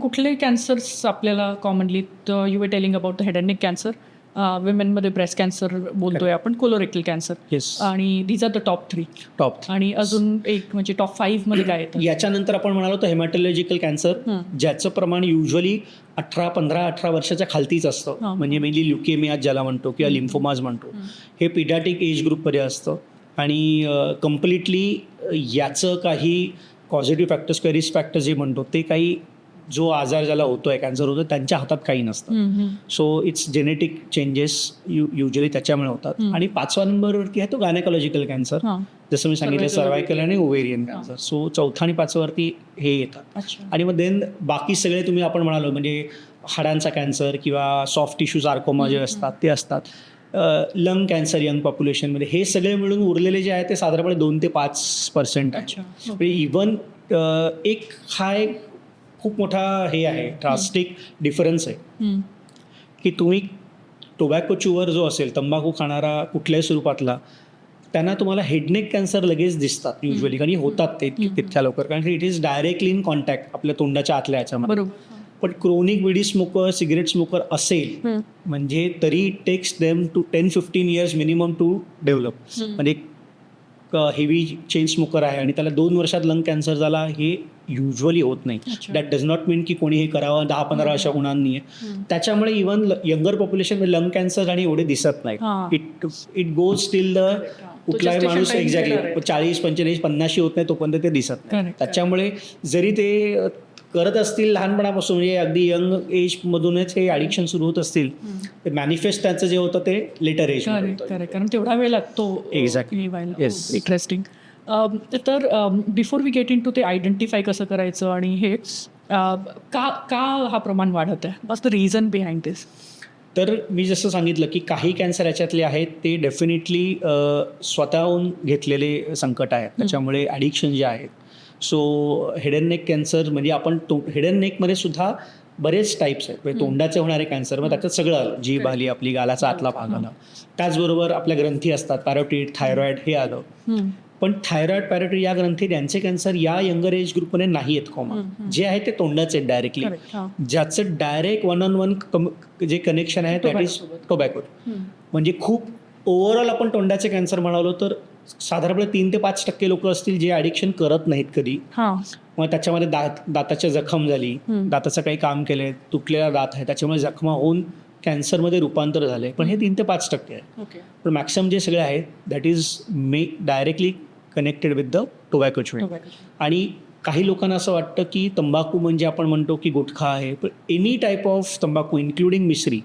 कुठले कॅन्सर्स आपल्याला commonly you were telling about the head and neck cancer विमेनमध्ये breast cancer बोलतोय आपण colorectal cancer yes आणि these are the top three top आणि अजून एक म्हणजे टॉप फाईव्हमध्ये काय येतं? याच्यानंतर आपण म्हणालो तर हेमॅटोलॉजिकल कॅन्सर. ज्याचं प्रमाण युजली अठरा पंधरा अठरा वर्षाच्या खालतीच असतं. म्हणजे मेनली ल्युकेमिया ज्याला म्हणतो किंवा लिम्फोमाज म्हणतो. हे पिडॅटिक एज ग्रुपमध्ये असतं. आणि कम्प्लिटली याचं काही पॉझिटिव्ह फॅक्टर्स किंवा रिस्क फॅक्टर्स जे म्हणतो ते काही जो आजार ज्याला होतोय कॅन्सर होतो त्यांच्या हातात काही नसतं. So it's genetic changes you usually त्याच्यामुळे होतात. हं. आणि पाचवा नंबरवरती आहे तो गायनेकॉलॉजिकल कॅन्सर जसं मी सांगितलं सर्वायकल आणि ओव्हेरियन कॅन्सर सो चौथा आणि पाचवावरती हे येतात. आणि मग देन बाकी सगळे तुम्ही आपण म्हणालो म्हणजे हाडांचा कॅन्सर किंवा सॉफ्ट टिश्यू सार्कोमा जे असतात ते असतात. लंग कॅन्सर यंग पॉप्युलेशनमध्ये हे सगळे मिळून उरलेले जे आहे ते साधारणपणे दोन ते पाच पर्सेंट आहे. म्हणजे इवन एक हा एक खूप मोठा हे आहे ड्रास्टिक डिफरन्स आहे. की तुम्ही टोबॅको च्युअर जो असेल तंबाखू खाणारा कुठल्याही स्वरूपातला त्यांना तुम्हाला हेडनेक कॅन्सर लगेच दिसतात युजली कारण होतात ते. तितक्या लवकर कारण it is directly in contact आपल्या तोंडाच्या आतल्या याच्यामध्ये पण क्रोनिक विडी स्मोकर सिगरेट स्मोकर असेल. म्हणजे तरी it takes them to ten fifteen years minimum to develop. म्हणजे हेवी चेन स्मोकर आहे आणि त्याला दोन वर्षात लंग कॅन्सर झाला हे युजली होत नाही. दॅट डज नॉट मीन की कोणी हे करावं दहा पंधरा होणार नाही हम्म. त्याच्यामुळे even younger population lung cancer आणि एवढे दिसत नाही. It it goes still the कुठलाही माणूस आहे. एक्झॅक्टली चाळीस पंचेचाळीस पन्नाशी होत नाही तोपर्यंत ते दिसत नाही त्याच्यामुळे जरी ते करत असतील लहानपणापासून म्हणजे अगदी यंग एज मधूनच हे ॲडिक्शन सुरू होत असतील ते मॅनिफेस्ट त्याचं जे होतं ते लेटर एज कारण तेवढा वेळ लागतो. Yes. इंटरेस्टिंग तर before we get into ते आयडेंटिफाय कसं करायचं आणि हे अं, का का हा प्रमाण वाढत आहे? Was the reason behind this तर मी जसं सांगितलं की काही कॅन्सर याच्यातले आहेत ते डेफिनेटली स्वतःहून घेतलेले संकट आहेत त्याच्यामुळे ॲडिक्शन जे आहेत so head and neck cancer म्हणजे आपण तो हेड अँड नेकमध्ये सुद्धा बरेच टाईप्स आहेत. म्हणजे तोंडाचे होणारे कॅन्सर मग त्याच्यात सगळं आलं. जीभ आली आपली गालाचा आतला भाग आला. त्याचबरोबर आपल्या ग्रंथी असतात पॅरोटिड थायरॉइड हे आलं. पण थायरॉइड पॅरोटिड या ग्रंथी त्यांचे कॅन्सर या यंगर एज ग्रुपमध्ये नाही आहेत कॉमन जे आहे ते तोंडाचे डायरेक्टली करेक्ट हां. ज्याचं डायरेक्ट वन ऑन वन जे कनेक्शन आहे दॅट इज टोबॅको म्हणजे खूप ओव्हरऑल आपण तोंडाचे कॅन्सर म्हणालो तर साधारणपणे तीन ते पाच टक्के लोक असतील जे ॲडिक्शन करत नाहीत कधी. हां. मग त्याच्यामध्ये दात दाताच्या जखम झाली. दाताचं काही काम केलंय तुटलेला दात आहे त्याच्यामुळे जखमा होऊन कॅन्सरमध्ये रूपांतर झाले पण हे तीन ते पाच टक्के आहे. ओके. पण मॅक्सिमम जे सगळे आहेत that is may directly connected with the tobacco chewing आणि काही लोकांना असं वाटतं की तंबाखू म्हणजे आपण म्हणतो की गुटखा आहे पण एनी टाईप ऑफ तंबाखू इन्क्लुडिंग मिश्री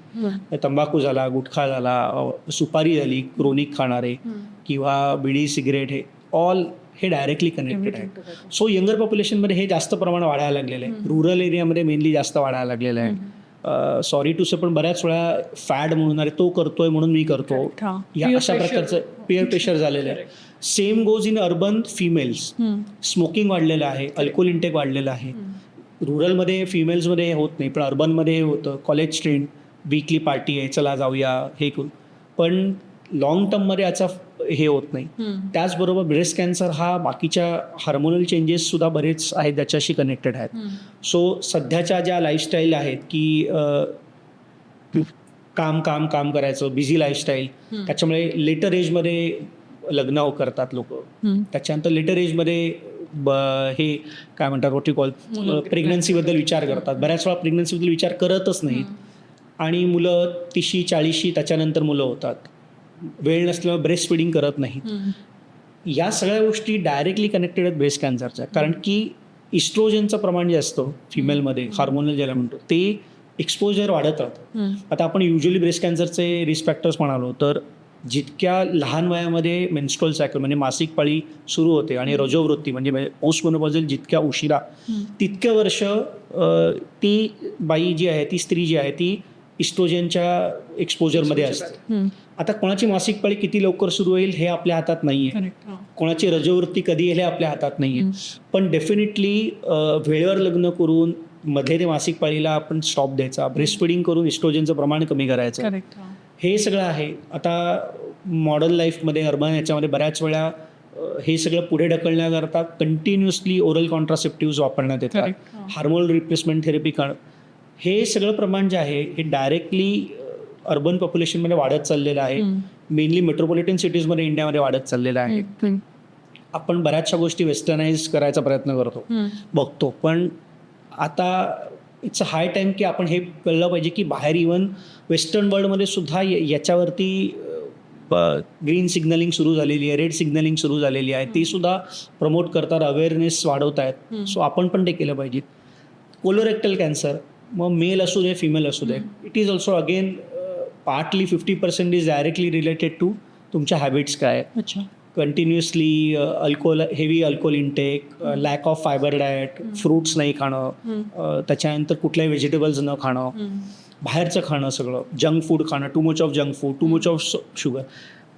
तंबाखू झाला गुटखा झाला सुपारी झाली क्रोनिक खाणारे. किंवा बिडी सिगरेट हे ऑल हे डायरेक्टली कनेक्टेड आहे. सो यंगर पॉप्युलेशनमध्ये हे जास्त प्रमाण वाढायला लागलेलं आहे. रुरल एरियामध्ये मेनली जास्त वाढायला लागलेलं आहे. सॉरी टू से पण बऱ्याच वेळा फॅड म्हणून अरे तो करतोय म्हणून मी करतो. या अशा प्रकारचं पेअर प्रेशर झालेलं आहे. Same goes in urban females smoking वाढलेलं आहे. अल्कोहोल इंटेक वाढलेलं आहे. रुरलमध्ये फिमेल्समध्ये हे होत नाही पण अर्बनमध्ये हे होतं. कॉलेज ट्रेंड वीकली पार्टी आहे चला जाऊया हे करू पण लॉंग टर्ममध्ये याचा हे होत नाही. त्याचबरोबर ब्रेस्ट कॅन्सर हा बाकीच्या हार्मोनल चेंजेस सुद्धा बरेच आहेत त्याच्याशी कनेक्टेड आहेत. सो सध्याच्या ज्या लाईफस्टाईल आहेत की काम काम काम करायचं बिझी लाईफस्टाईल त्याच्यामुळे लेटर एजमध्ये लग्न करतात लोक. त्याच्यानंतर लेटर एजमध्ये हे काय म्हणतात वॉट यू कॉल प्रेग्नन्सीबद्दल विचार करतात. बऱ्याच वेळा प्रेग्नन्सीबद्दल विचार करतच नाहीत. आणि मुलं तिशी चाळीशी त्याच्यानंतर मुलं होतात. वेळ नसल्यामुळे ब्रेस्ट फिडिंग करत नाहीत. या सगळ्या गोष्टी डायरेक्टली कनेक्टेड आहेत ब्रेस्ट कॅन्सरच्या कारण की इस्ट्रोजनचं प्रमाण जे असतं फिमेलमध्ये हार्मोनल ज्याला म्हणतो ते एक्सपोजर वाढत राहतं आता आपण युजली ब्रेस्ट कॅन्सरचे रिस्क फॅक्टर्स म्हणालो तर जितक्या लहान वयामध्ये मेन्स्ट्रोल सायकल म्हणजे मासिक पाळी सुरू होते आणि रजोवृत्ती म्हणजे पोस्ट मोनोपॉझल जितक्या उशिरा तितक्या वर्ष ती बाई जी आहे ती स्त्री जी आहे ती इस्ट्रोजनच्या एक्सपोजरमध्ये असते. आता कोणाची मासिक पाळी किती लवकर सुरू होईल हे आपल्या हातात नाही आहे करेक्ट कोणाची रजोवृत्ती कधी येईल हे आपल्या हातात नाही आहे पण डेफिनेटली वेळेवर लग्न करून मध्ये ते मासिक पाळीला आपण स्टॉप द्यायचा. ब्रेस्ट फिडिंग करून इस्ट्रोजनचं प्रमाण कमी करायचं. करेक्ट हे. सगळं आहे. आता मॉडर्न लाईफमध्ये अर्बन याच्यामध्ये बऱ्याच वेळा हे सगळं पुढे ढकलण्याकरता कंटिन्युअसली ओरल कॉन्ट्रासेप्टिव्ह वापरण्यात येतात. हां. हार्मोनल रिप्लेसमेंट थेरपी हे सगळं प्रमाण जे आहे हे डायरेक्टली अर्बन पॉप्युलेशनमध्ये वाढत चाललेलं आहे. मेनली मेट्रोपॉलिटन सिटीजमध्ये इंडियामध्ये वाढत चाललेलं आहे. आपण बऱ्याचशा गोष्टी वेस्टर्नाइज करायचा प्रयत्न करतो. बघतो. पण आता इट्स अ हाय टाईम की आपण हे कळलं पाहिजे की बाहेर इवन वेस्टर्न वर्ल्डमध्ये सुद्धा याच्यावरती ग्रीन सिग्नलिंग सुरू झालेली आहे रेड सिग्नलिंग सुरू झालेली आहे. ती सुद्धा प्रमोट करतात अवेअरनेस वाढवत आहेत सो आपण पण ते केलं पाहिजे. कोलोरेक्टल कॅन्सर मग मेल असू दे फिमेल असू दे. It is also again partly fifty percent is directly related to तुमच्या हॅबिट्स काय अच्छा. Continuously alcohol heavy alcohol intake lack of fibre diet fruits नाही खाणं अ, त्याच्यानंतर कुठल्याही व्हेजिटेबल्स न खाणं बाहेरचं खाणं सगळं जंक फूड खाणं too much of junk food too much of sugar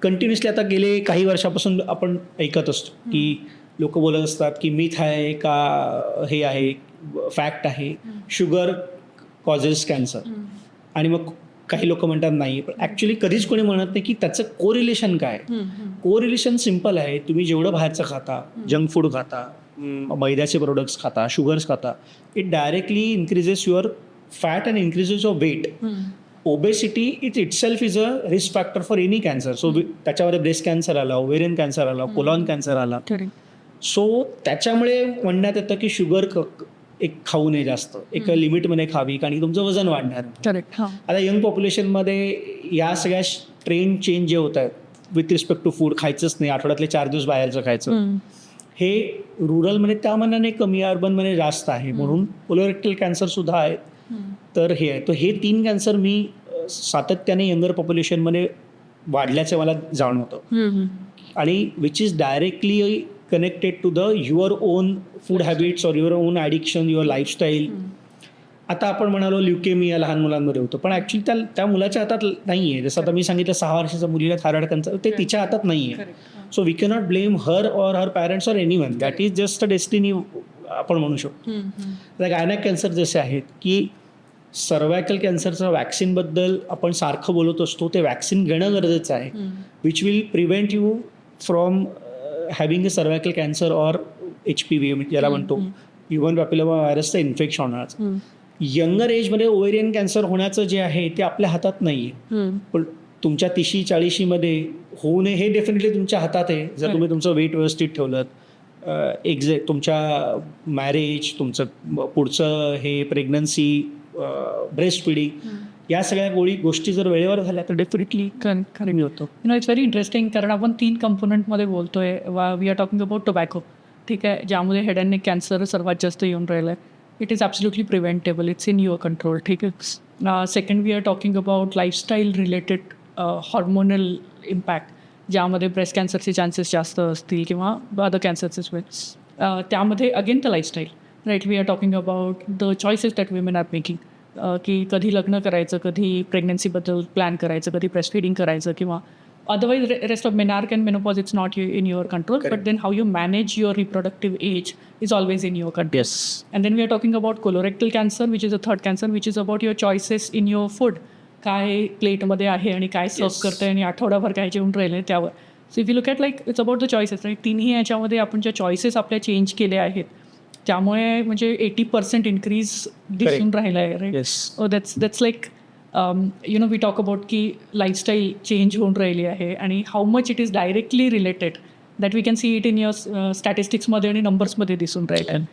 continuously आता गेले काही वर्षापासून आपण ऐकत असतो की लोक बोलत असतात की मिथ आहे का हे आहे फॅक्ट आहे शुगर कॉजेस कॅन्सर आणि मग काही लोक म्हणतात नाही पण ॲक्च्युली कधीच कोणी म्हणत नाही की त्याचं कोरिलेशन काय कोरिलेशन सिंपल आहे. तुम्ही जेवढं बाहेरचं खाता जंक फूड खाता मैद्याचे प्रोडक्ट्स खाता शुगर्स खाता it directly increases your fat and increases your weight obesity it itself is a risk factor for any cancer so त्याच्यामध्ये ब्रेस्ट कॅन्सर आला ओवेरियन कॅन्सर आला कोलॉन कॅन्सर आला. सो त्याच्यामुळे म्हणण्यात येतं की शुगर एक खाऊ नये जास्त. एक लिमिटमध्ये खावी कारण की तुमचं वजन वाढणार. करेक्ट हां. आता यंग पॉप्युलेशनमध्ये या सगळ्या ट्रेंड चेंज जे होत आहेत विथ रिस्पेक्ट टू फूड खायचंच नाही. आठवड्यातले चार दिवस बाहेरचं खायचं. हे रुरलमध्ये त्या मनाने कमी अर्बनमध्ये जास्त आहे. म्हणून कोलोरेक्टल कॅन्सर सुद्धा आहे तर हे आहे. तर हे तीन कॅन्सर मी सातत्याने यंगर पॉप्युलेशनमध्ये वाढल्याचं मला जाणवतं. आणि which is directly connected to the your own food habits or your own addiction your lifestyle आता आपण म्हणालो ल्युकेमिया लहान मुलांमध्ये होतं. पण ॲक्च्युली त्या त्या मुलाच्या हातात नाही आहे जसं आता मी सांगितलं सहा वर्षाच्या मुलीला थायरॉइड कॅन्सर ते तिच्या हातात नाही आहे so we cannot blame her or her parents or anyone that is just a destiny आपण म्हणू शकतो. गायनॅक कॅन्सर जसे आहेत की सर्वायकल कॅन्सरचं वॅक्सिनबद्दल आपण सारखं बोलत असतो ते वॅक्सिन घेणं गरजेचं आहे. Which will prevent you from having a cervical cancer or H P V ज्याला म्हणतो इव्हन पॅपिलोमा व्हायरसचं इन्फेक्शन होण्याचं यंगर एजमध्ये ओव्हेरियन कॅन्सर होण्याचं जे आहे ते आपल्या हातात नाही आहे पण तुमच्या तिशी चाळीशीमध्ये होऊ नये हे डेफिनेटली तुमच्या हातात आहे. जर तुम्ही तुमचं वेट व्यवस्थित ठेवलं एक्झॅक्ट तुमच्या मॅरेज तुमचं पुढचं हे प्रेग्नन्सी ब्रेस्ट फिडिंग या सगळ्या गोळी गोष्टी जर वेळेवर झाल्या तर डेफिनेटली कमी होतं. You know it's very interesting कारण आपण तीन कंपोनंटमध्ये बोलतोय. We are talking about tobacco ठीक आहे? ज्यामध्ये हेड अँड नेक कॅन्सर सर्वात जास्त येऊन राहिलं आहे it is absolutely preventable it's in your control ठीक आहे? Second we are talking about lifestyle related hormonal impact ज्यामध्ये ब्रेस्ट कॅन्सरचे चान्सेस जास्त असतील किंवा अदर कॅन्सरचे वेल्स त्यामध्ये again the lifestyle right we are talking about the choices that women are making की कधी लग्न करायचं कधी प्रेग्नन्सीबद्दल प्लॅन करायचं कधी ब्रेस्ट फिडिंग करायचं किंवा otherwise rest of menarche can menopause it's not you in your control but then how you manage your reproductive age is always in your country and then we are talking about colorectal cancer which is a third cancer which is about your choices in your food काय प्लेटमध्ये आहे आणि काय सर्व करतं आहे आणि आठवडाभर काय जेवण राहिले त्यावर. So if you look at like it's about the choices आणि तिन्ही याच्यामध्ये आपण ज्या चॉईसेस आपल्या चेंज केल्या आहेत त्यामुळे म्हणजे एटी पर्सेंट इन्क्रीज दिसून राहिलं आहे right that's that's like you know we talk about की लाईफस्टाईल चेंज होऊन राहिली आहे आणि how much it is directly related that we can see it in your स्टॅटिस्टिक्समध्ये आणि नंबर्समध्ये दिसून राहील